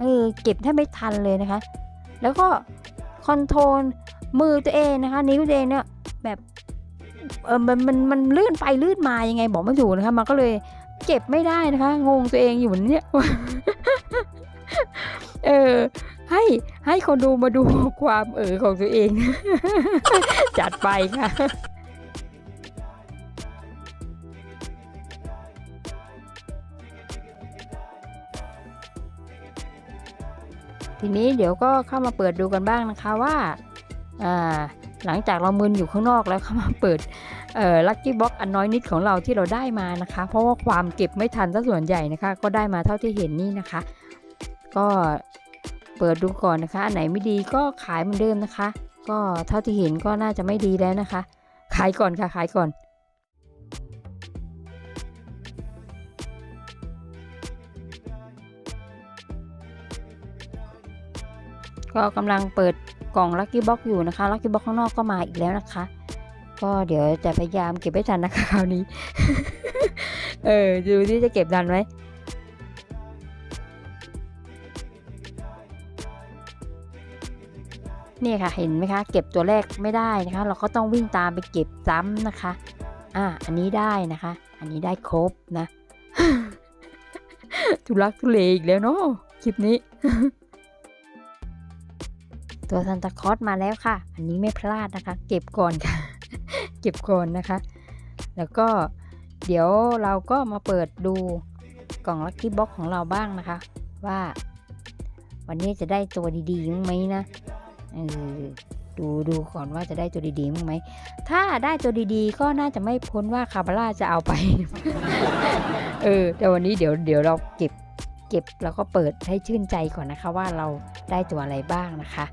เออเก็บแทบไม่ทันเลยนะคะ แล้วก็คอนโทรลมือตัวเองนะคะ นิ้วตัวเองเนี่ยแบบเออมันมันมันลื่นไปลื่นมายังไงบอกไม่ถูกนะคะ มันก็เลยเก็บไม่ได้นะคะ งงตัวเองอยู่เนี่ยเออให้ให้คนดูมาดูความเออของตัวเอง จัดไปค่ะ ทีนี้เดี๋ยวก็เข้ามาเปิดดูกันบ้างนะคะว่าหลังจากเรามึนอยู่ข้างนอกแล้วเข้ามาเปิดเอ่อลัคกี้บ็อกอันน้อยนิดของเราที่เราได้มานะคะ เพราะว่าความเก็บไม่ทันซะส่วนใหญ่นะคะ ก็ได้มาเท่าที่เห็นนี่นะคะ ก็เปิดดูก่อนนะคะอันไหนไม่ดีก็ขายเหมือนเดิมนะคะ ก็เท่าที่เห็นก็น่าจะไม่ดีแล้วนะคะ ขายก่อนค่ะขายก่อน ก็กำลังเปิดกล่องลัคกี้บ็อกอยู่นะคะลัคกี้บ็อกข้างนอกก็มาอีกแล้วนะคะ ก็เดี๋ยวจะพยายามเก็บให้ทันนะคะคราวนี้ เออดูที่จะเก็บทันไหมนี่ค่ะเห็นไหมคะ เก็บตัวแรกไม่ได้นะคะ เราก็ต้องวิ่งตามไปเก็บซ้ำนะคะ อะอันนี้ได้นะคะ อันนี้ได้ครบนะทุลักทุเลอีกแล้วเนาะคลิปนี้ ตัวซันตาคอสมาแล้วค่ะ อันนี้ไม่พลาดนะคะ เก็บก่อนค่ะ เก็บก่อนนะคะ แล้วก็เดี๋ยวเราก็มาเปิดดูกล่องลัคกี้บ็อกของเราบ้างนะคะ ว่า วันนี้จะได้ตัวดีๆมั้งไหมนะเออดูดูก่อนว่าจะได้ตัวดีๆมั้งไหม ถ้าได้ตัวดีๆ ก็น่าจะไม่พ้นว่าคาบาร่าจะเอาไป เออ แต่วันนี้เดี๋ยวเดี๋ยวเราเก็บเก็บแล้วก็เปิดให้ชื่นใจก่อนนะคะว่าเราได้ตัวอะไรบ้างนะคะ